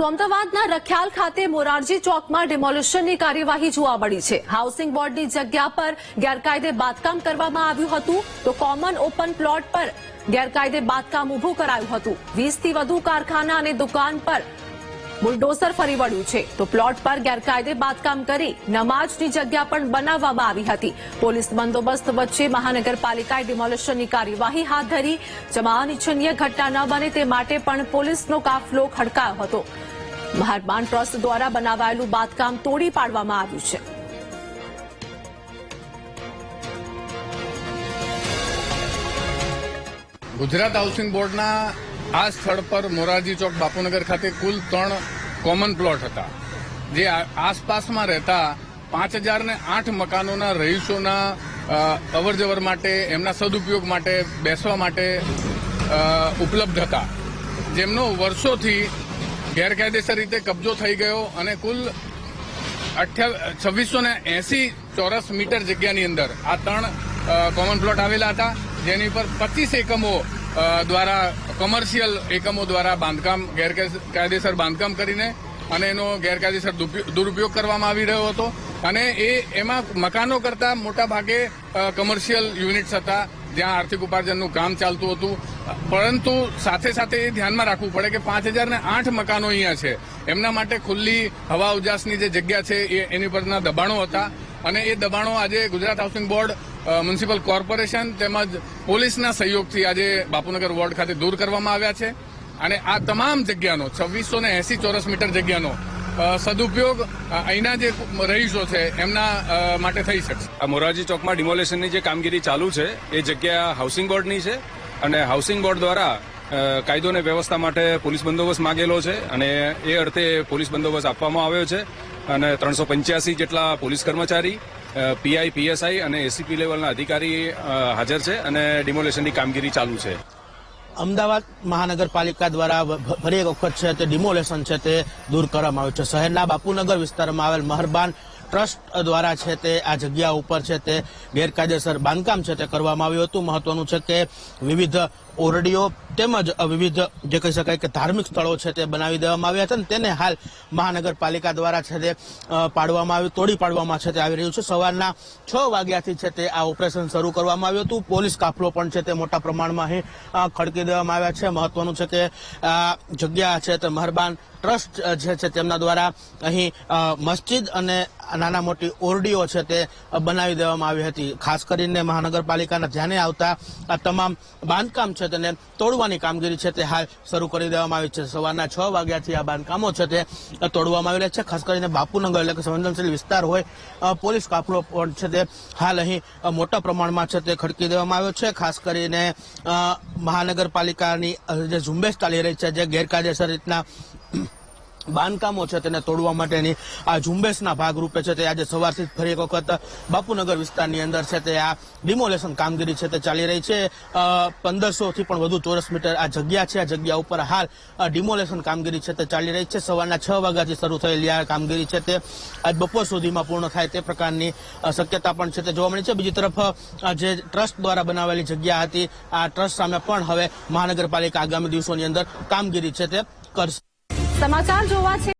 તો અમદાવાદના રખિયાલ ખાતે મોરારજી ચોકમાં ડિમોલિશનની કાર્યવાહી જોવા મળી છે. હાઉસિંગ બોર્ડની જગ્યા પર ગેરકાયદે બાંધકામ કરવામાં આવ્યું હતું તો કોમન ઓપન પ્લોટ પર ગેરકાયદે બાંધકામ ઊભું કરાયું હતું. વીસથી વધુ કારખાના અને દુકાન પર બુલડોઝર ફરી વળ્યું છે. તો પ્લોટ પર ગેરકાયદે બાંધકામ કરી નમાજની જગ્યા પણ બનાવવામાં આવી હતી. પોલીસ બંદોબસ્ત વચ્ચે મહાનગરપાલિકાએ ડિમોલિશનની કાર્યવાહી હાથ ધરી. જેમાં અનિચ્છનીય ઘટના ન બને તે માટે પણ પોલીસનો કાફલો ખડકાયો હતો. મહારબાન ટ્રસ્ટ દ્વારા બનાવાયેલું બાંધકામ તોડી પાડવામાં આવ્યું છે. ગુજરાત હાઉસિંગ બોર્ડના આ સ્થળ પર મોરારજી ચોક બાપુનગર ખાતે કુલ ત્રણ કોમન પ્લોટ હતા. જે આસપાસમાં રહેતા પાંચ હજાર ને આઠ મકાનોના રહીશોના અવર જવર માટે, એમના સદુપયોગ માટે બેસવા માટે ઉપલબ્ધ હતા. જેમનો વર્ષોથી ગેરકાયદેસર રીતે કબજો થઈ ગયો અને કુલ છવ્વીસો ને એસી ચોરસ મીટર જગ્યાની અંદર આ ત્રણ કોમન પ્લોટ આવેલા હતા, જેની પર પચીસ એકમો દ્વારા કોમર્શિયલ એકમો દ્વારા બાંધકામ, ગેરકાયદેસર બાંધકામ કરીને અને એનો ગેરકાયદેસર દુરુપયોગ કરવામાં આવી રહ્યો હતો. અને એ, એમાં મકાનો કરતા મોટા ભાગે કમર્શિયલ યુનિટ્સ હતા. જ્યાં આર્થિક ઉપાર્જનનું કામ ચાલતું હતું. પરંતુ સાથે સાથે એ ધ્યાનમાં રાખવું પડે કે પાંચ હજાર ને આઠ મકાનો અહીંયા છે. એમના માટે ખુલ્લી હવા ઉજાસની જે જગ્યા છે એ એની પરના દબાણો હતા. અને એ દબાણો આજે Gujarat housing board municipal corporation તેમજ પોલીસના સહયોગથી આજે બાપુનગર વોર્ડ ખાતે દૂર કરવામાં આવ્યા છે. અને આ તમામ જગ્યાનો, છવ્વીસો ને એસી ચોરસ મીટર જગ્યાનો સદુપયોગ અહીંના જે રહીશો છે, એમના માટે થઈ શકશે. આ મોરારજી ચોકમાં ડિમોલેશનની જે કામગીરી ચાલુ છે, એ જગ્યા હાઉસિંગ બોર્ડની છે અને હાઉસિંગ બોર્ડ દ્વારા કાયદો અને વ્યવસ્થા માટે પોલીસ બંદોબસ્ત માંગેલો છે અને એ અર્થે પોલીસ બંદોબસ્ત આપવામાં આવ્યો છે. અને ત્રણસો પંચ્યાસી જેટલા પોલીસ કર્મચારી પીઆઈ, પીએસઆઈ અને એસીપી લેવલના અધિકારી હાજર છે અને ડિમોલેશનની કામગીરી ચાલુ છે. અમદાવાદ મહાનગરપાલિકા દ્વારા ફરી એક વખત છે તે ડિમોલેશન છે તે દૂર કરવામાં આવ્યું છે. શહેરના બાપુનગર વિસ્તારમાં આવેલ મહરબાન ટ્રસ્ટ દ્વારા છે તે આ જગ્યા ઉપર છે તે ગેરકાયદેસર બાંધકામ છે તે કરવામાં આવ્યું હતું. મહત્વનું છે કે વિવિધ ઓરડીઓ તેમજ વિવિધ જે કહી શકાય કે ધાર્મિક સ્થળો છે તે બનાવી દેવામાં આવ્યા હતા અને તેને હાલ મહાનગરપાલિકા દ્વારા છે તે પાડવામાં આવ્યું, તોડી પાડવામાં છે તે આવી રહ્યું છે. સવારના છ વાગ્યાથી છે તે આ ઓપરેશન શરૂ કરવામાં આવ્યું હતું. પોલીસ કાફલો પણ છે તે મોટા પ્રમાણમાં અહીં ખડકી દેવામાં આવ્યા છે. મહત્વનું છે કે આ જગ્યા છે તે મહેરબાન ટ્રસ્ટ જે છે તેમના દ્વારા અહીં મસ્જિદ અને નાના મોટી ઓરડીઓ છે તે બનાવી દેવામાં આવી હતી. ખાસ કરીને મહાનગરપાલિકાના ધ્યાને આવતા આ તમામ બાંધકામ છે તેને તોડવાની કામગીરી છે તે હાલ શરૂ કરી દેવામાં આવી છે. સવારના છ વાગ્યાથી આ બાંધકામો છે તે તોડવામાં આવી રહ્યા છે. ખાસ કરીને બાપુનગર એટલે કે સંવેદનશીલ વિસ્તાર હોય પોલીસ કાફલો પણ છે તે હાલ અહીં મોટા પ્રમાણમાં છે તે ખડકી દેવામાં આવ્યો છે. ખાસ કરીને મહાનગરપાલિકાની જે ઝુંબેશ ચાલી રહી છે જે ગેરકાયદેસર રીતના બાંધકામો છે તેને તોડવા માટેની આ ઝુંબેશના ભાગરૂપે છે તે આજે સવારથી ફરી એક વખત બાપુનગર વિસ્તારની અંદર છે તે આ ડિમોલેશન કામગીરી છે તે ચાલી રહી છે. પંદરસો થી પણ વધુ ચોરસ મીટર આ જગ્યા છે. આ જગ્યા ઉપર હાલ ડિમોલેશન કામગીરી છે તે ચાલી રહી છે. સવારના છ વાગ્યાથી શરૂ થયેલી આ કામગીરી છે તે આજ બપોર સુધીમાં પૂર્ણ થાય તે પ્રકારની શક્યતા પણ છે તે જોવા મળી છે. બીજી તરફ જે ટ્રસ્ટ દ્વારા બનાવેલી જગ્યા હતી, આ ટ્રસ્ટ સામે પણ હવે મહાનગરપાલિકા આગામી દિવસોની અંદર કામગીરી છે તે કરશે. સમાચાર જોવા છે.